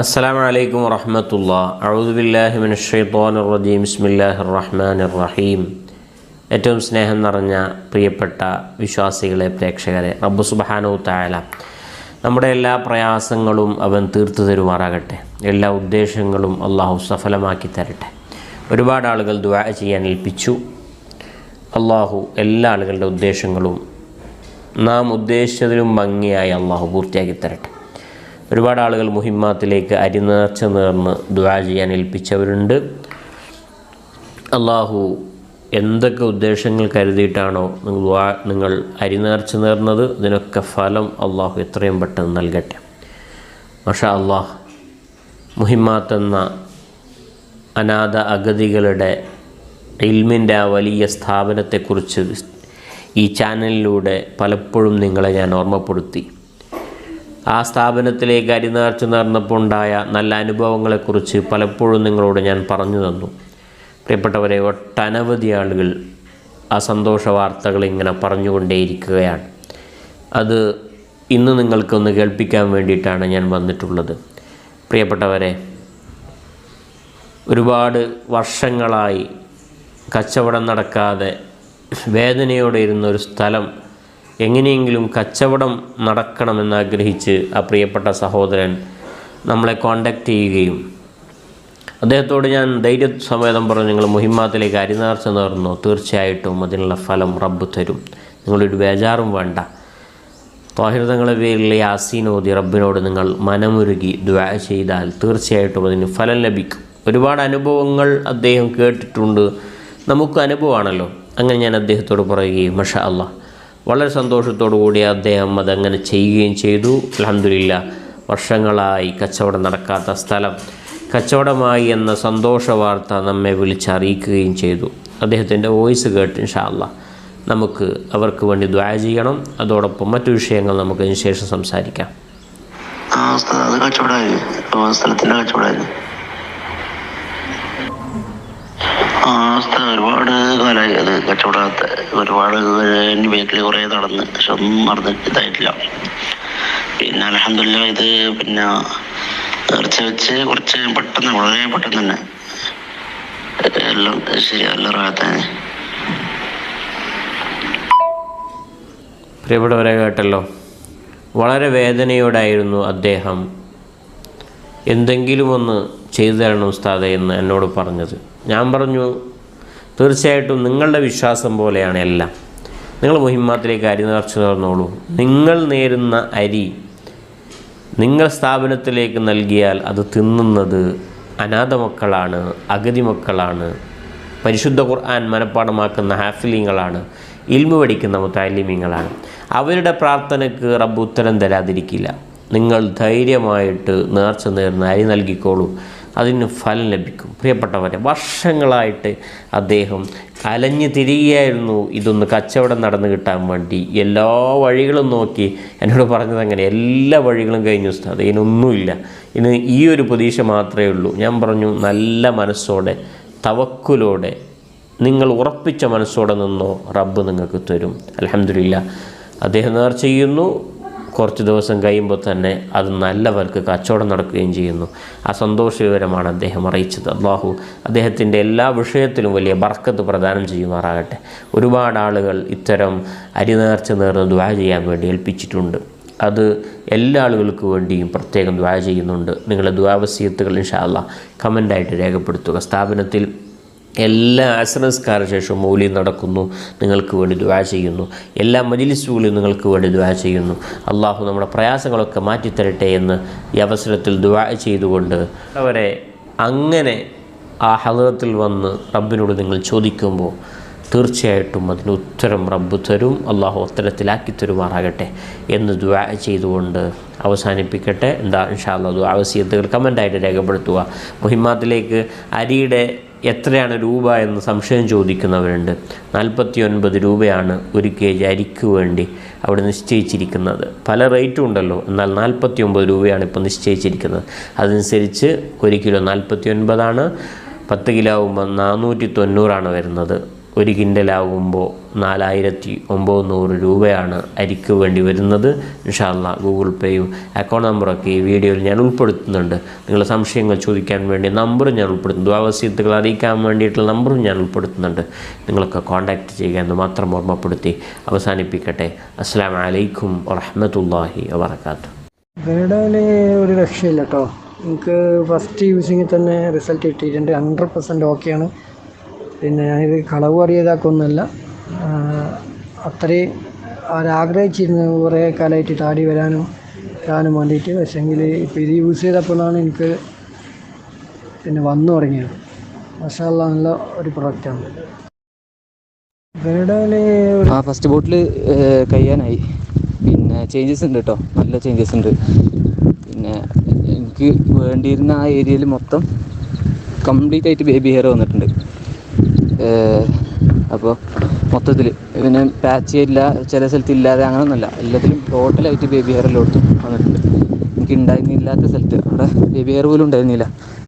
അസ്സാം വലൈക്കും വറഹമത്തുള്ള അഴുദുബില്ലാഹിമിൻ റജീം ബിസ്മില്ലാഹി റഹ്മാൻ റഹീം ഏറ്റവും സ്നേഹം നിറഞ്ഞ പ്രിയപ്പെട്ട വിശ്വാസികളെ പ്രേക്ഷകരെ റബ്ബു സുബാനു തായാല നമ്മുടെ എല്ലാ പ്രയാസങ്ങളും അവൻ തീർത്തു തരുമാറാകട്ടെ. എല്ലാ ഉദ്ദേശങ്ങളും അള്ളാഹു സഫലമാക്കി തരട്ടെ. ഒരുപാട് ആളുകൾ ദുവാ ചെയ്യാൻ ഏൽപ്പിച്ചു. അള്ളാഹു എല്ലാ ആളുകളുടെ ഉദ്ദേശങ്ങളും നാം ഉദ്ദേശിച്ചതിലും ഭംഗിയായി അള്ളാഹു പൂർത്തിയാക്കി തരട്ടെ. ഒരുപാട് ആളുകൾ മുഹിമ്മാത്തിലേക്ക് അരിനേർച്ച നേർന്ന് ദുആ ചെയ്യാൻ ഏൽപ്പിച്ചവരുണ്ട്. അള്ളാഹു എന്തൊക്കെ ഉദ്ദേശങ്ങൾ കരുതിയിട്ടാണോ നിങ്ങൾ നിങ്ങൾ അരിനേർച്ച നേർന്നത് ഇതിനൊക്കെ ഫലം അള്ളാഹു എത്രയും പെട്ടെന്ന് നൽകട്ടെ. മഷാ അള്ളാഹ് മുഹിമ്മാത്ത് എന്ന അനാഥ അഗതികളുടെ ഇൽമിന്റെ ആ വലിയ സ്ഥാപനത്തെക്കുറിച്ച് ഈ ചാനലിലൂടെ പലപ്പോഴും നിങ്ങളെ ഞാൻ ഓർമ്മപ്പെടുത്തി. ആ സ്ഥാപനത്തിലേക്ക് അരിനേർച്ച നടന്നപ്പോൾ ഉണ്ടായ നല്ല അനുഭവങ്ങളെക്കുറിച്ച് പലപ്പോഴും നിങ്ങളോട് ഞാൻ പറഞ്ഞു തന്നു. പ്രിയപ്പെട്ടവരെ ഒട്ടനവധി ആളുകൾ ആ സന്തോഷ വാർത്തകൾ ഇങ്ങനെ പറഞ്ഞുകൊണ്ടേയിരിക്കുകയാണ്. അത് ഇന്ന് നിങ്ങൾക്കൊന്ന് കേൾപ്പിക്കാൻ വേണ്ടിയിട്ടാണ് ഞാൻ വന്നിട്ടുള്ളത്. പ്രിയപ്പെട്ടവരെ ഒരുപാട് വർഷങ്ങളായി കച്ചവടം നടക്കാതെ വേദനയോടെ ഇരുന്നൊരു സ്ഥലം എങ്ങനെയെങ്കിലും കച്ചവടം നടക്കണമെന്നാഗ്രഹിച്ച് ആ പ്രിയപ്പെട്ട സഹോദരൻ നമ്മളെ കോണ്ടാക്റ്റ് ചെയ്യുകയും അദ്ദേഹത്തോട് ഞാൻ ധൈര്യസമേതം പറഞ്ഞു നിങ്ങൾ മുഹിമാത്തിലേക്ക് അരിനാർച്ച നേർന്നു തീർച്ചയായിട്ടും അതിനുള്ള ഫലം റബ്ബ് തരും. നിങ്ങളൊരു ബേജാറും വേണ്ട. താഹിർതങ്ങളെ പേരിലെ ഓതി റബ്ബിനോട് നിങ്ങൾ മനമുരുകി ദ്വാ ചെയ്താൽ തീർച്ചയായിട്ടും അതിന് ഫലം ലഭിക്കും. ഒരുപാട് അനുഭവങ്ങൾ അദ്ദേഹം കേട്ടിട്ടുണ്ട്. നമുക്ക് അനുഭവമാണല്ലോ. അങ്ങനെ ഞാൻ അദ്ദേഹത്തോട് പറയുകയും മഷ അല്ല വളരെ സന്തോഷത്തോടു കൂടി അദ്ദേഹം അതങ്ങനെ ചെയ്യുകയും ചെയ്തു. അലഹമില്ല വർഷങ്ങളായി കച്ചവടം നടക്കാത്ത സ്ഥലം. കച്ചവടമായി എന്ന സന്തോഷ വാർത്ത നമ്മെ വിളിച്ചറിയിക്കുകയും ചെയ്തു. അദ്ദേഹത്തിന്റെ വോയിസ് കേട്ട് ഇൻഷാല്ല നമുക്ക് അവർക്ക് വേണ്ടി ദ്വായ ചെയ്യണം. അതോടൊപ്പം മറ്റു വിഷയങ്ങൾ നമുക്ക് അതിന് ശേഷം സംസാരിക്കാം. ആ സ്ഥലത്തിന്റെ അത് ആ സ്ഥലം ഒരുപാട് കാലമായി അത് കച്ചവടത്തെ ഒരുപാട് വീട്ടിൽ കുറേ നടന്ന്. പക്ഷെ ഒന്നും നടന്ന് ഇതായിട്ടില്ല. പിന്നെ അലഹമില്ല ഇത് പിന്നെ ഇറച്ചി വെച്ച് കുറച്ച് പെട്ടെന്ന് വളരെ പെട്ടെന്ന് തന്നെ എല്ലാം ശരി എല്ലാം പ്രിയപ്പെട്ടവരെ കേട്ടല്ലോ? വളരെ വേദനയോടായിരുന്നു അദ്ദേഹം. എന്തെങ്കിലും ഒന്ന് ചെയ്തു തരണം ഉസ്താദെ എന്ന് എന്നോട് പറഞ്ഞത്. ഞാൻ പറഞ്ഞു തീർച്ചയായിട്ടും നിങ്ങളുടെ വിശ്വാസം പോലെയാണ് എല്ലാം. നിങ്ങൾ മുഹിമാത്തിലേക്ക് അരി നിറച്ചു തന്നോളൂ. നിങ്ങൾ നേരുന്ന അരി നിങ്ങൾ സ്ഥാപനത്തിലേക്ക് നൽകിയാൽ അത് തിന്നുന്നത് അനാഥ മക്കളാണ് അഗതി മക്കളാണ് പരിശുദ്ധ ഖുർആൻ മനഃപ്പാടമാക്കുന്ന ഹാഫിലിങ്ങളാണ് ഇൽമു പഠിക്കുന്ന മുത്താലിമ്യങ്ങളാണ് അവരുടെ പ്രാർത്ഥനയ്ക്ക് റബ്ബ് ഉത്തരം തരാതിരിക്കില്ല. നിങ്ങൾ ധൈര്യമായിട്ട് നേർച്ച നേർന്ന് അരി നൽകിക്കോളൂ. അതിന് ഫലം ലഭിക്കും. പ്രിയപ്പെട്ടവരെ വർഷങ്ങളായിട്ട് അദ്ദേഹം അലഞ്ഞു തിരികെയായിരുന്നു ഇതൊന്ന് കച്ചവടം നടന്നു കിട്ടാൻ വേണ്ടി എല്ലാ വഴികളും നോക്കി എന്നോട് പറഞ്ഞത് അങ്ങനെ എല്ലാ വഴികളും കഴിഞ്ഞു ഉസ്താദ് ഇതിനൊന്നുമില്ല. ഇനി ഈ ഒരു പ്രതീക്ഷ മാത്രമേ ഉള്ളൂ. ഞാൻ പറഞ്ഞു നല്ല മനസ്സോടെ തവക്കുലോടെ നിങ്ങൾ ഉറപ്പിച്ച മനസ്സോടെ നിന്നോ റബ്ബ് നിങ്ങൾക്ക് തരും. അലഹമില്ല അദ്ദേഹം നേർച്ച ചെയ്യുന്നു. കുറച്ച് ദിവസം കഴിയുമ്പോൾ തന്നെ അത് നല്ലവർക്ക് കച്ചവടം നടക്കുകയും ചെയ്യുന്നു. ആ സന്തോഷ വിവരമാണ് അദ്ദേഹം അറിയിച്ചത്. അള്ളാഹു അദ്ദേഹത്തിന്റെ എല്ലാ വിഷയത്തിലും വലിയ ബർക്കത്ത് പ്രദാനം ചെയ്യുമാറാകട്ടെ. ഒരുപാട് ആളുകൾ ഇത്തരം അരിനേർച്ച നേർന്ന് ദ്വാ ചെയ്യാൻ വേണ്ടി ഏൽപ്പിച്ചിട്ടുണ്ട്. അത് എല്ലാ ആളുകൾക്ക് വേണ്ടിയും പ്രത്യേകം ദ്വാ ചെയ്യുന്നുണ്ട്. നിങ്ങളുടെ ദ്വാവസീയത്തുകൾ ഇൻഷാല്ല കമന്റായിട്ട് രേഖപ്പെടുത്തുക. സ്ഥാപനത്തിൽ എല്ലാ അസനസ്കാര ശേഷവും മൗലി നടക്കുന്നു. നിങ്ങൾക്ക് വേണ്ടി ദ്വാ ചെയ്യുന്നു. എല്ലാ മജിലിസുകളിലും നിങ്ങൾക്ക് വേണ്ടി ദ്വാ ചെയ്യുന്നു. അള്ളാഹു നമ്മുടെ പ്രയാസങ്ങളൊക്കെ മാറ്റിത്തരട്ടെ എന്ന് ഈ അവസരത്തിൽ ദ്വാ ചെയ്തുകൊണ്ട് അവരെ അങ്ങനെ ആ ഹലത്തിൽ വന്ന് റബ്ബിനോട് നിങ്ങൾ ചോദിക്കുമ്പോൾ തീർച്ചയായിട്ടും അതിന് ഉത്തരം റബ്ബ് തരും അള്ളാഹു ഉത്തരത്തിലാക്കി തരുമാറാകട്ടെ എന്ന് ദ്വാ ചെയ്തുകൊണ്ട് അവസാനിപ്പിക്കട്ടെ. എന്താ ഇൻഷാല്ല ദ്വാവസീയത്തുകൾ കമന്റായിട്ട് രേഖപ്പെടുത്തുക. മുഹിമാത്തിലേക്ക് അരിയുടെ എത്രയാണ് രൂപ എന്ന് സംശയം ചോദിക്കുന്നവരുണ്ട്. നാൽപ്പത്തി ഒൻപത് രൂപയാണ് ഒരു കെ ജി അരിക്ക് വേണ്ടി അവിടെ നിശ്ചയിച്ചിരിക്കുന്നത്. പല റേറ്റും ഉണ്ടല്ലോ എന്നാൽ നാൽപ്പത്തി ഒമ്പത് രൂപയാണ് ഇപ്പോൾ നിശ്ചയിച്ചിരിക്കുന്നത്. അതനുസരിച്ച് ഒരു കിലോ നാൽപ്പത്തി ഒൻപതാണ് പത്ത് കിലോ ആകുമ്പോൾ നാനൂറ്റി തൊണ്ണൂറാണ് വരുന്നത്. ഒരു കിൻഡലാകുമ്പോൾ നാലായിരത്തി ഒമ്പത് നൂറ് രൂപയാണ് അരിക്ക് വേണ്ടി വരുന്നത്. ഇൻഷാല്ല ഗൂഗിൾ പേയും അക്കൗണ്ട് നമ്പറൊക്കെ ഈ വീഡിയോയിൽ ഞാൻ ഉൾപ്പെടുത്തുന്നുണ്ട്. നിങ്ങളുടെ സംശയങ്ങൾ ചോദിക്കാൻ വേണ്ടി നമ്പറും ഞാൻ ഉൾപ്പെടുത്തുന്നു. ആവശ്യത്തുകൾ അറിയിക്കാൻ വേണ്ടിയിട്ടുള്ള നമ്പറും ഞാൻ ഉൾപ്പെടുത്തുന്നുണ്ട്. നിങ്ങളൊക്കെ കോൺടാക്റ്റ് ചെയ്യുക എന്ന് മാത്രം ഓർമ്മപ്പെടുത്തി അവസാനിപ്പിക്കട്ടെ. അസ്സാം വലൈക്കും വറഹമത്തല്ലാഹി വാത്തു ഒരു രക്ഷയില്ല കേട്ടോ. എനിക്ക് ഫസ്റ്റ് യൂസിങ്ങിൽ തന്നെ റിസൾട്ട് കിട്ടിയിട്ടുണ്ട്. ഹൺഡ്രഡ് പെർസെന്റ് ഓക്കെയാണ് പിന്നെ ഞാനിത് കളവ് അറിയതാക്കൊന്നുമല്ല അത്രയും അവരാഗ്രഹിച്ചിരുന്നു കുറേ കാലമായിട്ട് താടി വരാനും ഇടാനും വേണ്ടിയിട്ട് പക്ഷേങ്കിൽ ഇപ്പോൾ ഇത് യൂസ് ചെയ്തപ്പോഴാണ് എനിക്ക് പിന്നെ വന്നു തുടങ്ങിയത്. മസാല നല്ല ഒരു പ്രൊഡക്റ്റാണ്. ആ ഫസ്റ്റ് ബോട്ടിൽ കഴിയാനായി. പിന്നെ ചേഞ്ചസ് ഉണ്ട് കേട്ടോ നല്ല ചേഞ്ചസ് ഉണ്ട്. പിന്നെ എനിക്ക് വേണ്ടിയിരുന്ന ആ ഏരിയയിൽ മൊത്തം കംപ്ലീറ്റ് ആയിട്ട് ബേബി ഹെയർ വന്നിട്ടുണ്ട്. അപ്പോൾ മൊത്തത്തിൽ പിന്നെ പാച്ച് ഇല്ല ചില സ്ഥലത്ത് ഇല്ലാതെ അങ്ങനെയൊന്നുമല്ല എല്ലാത്തിലും ടോട്ടലായിട്ട് ബേബി ഹെയർ എല്ലായിടത്തും വന്നിട്ടുണ്ട്. എനിക്ക് ഉണ്ടായിരുന്നില്ലാത്ത സ്ഥലത്ത്. അവിടെ ബേബി ഹെയർ പോലും ഉണ്ടായിരുന്നില്ല.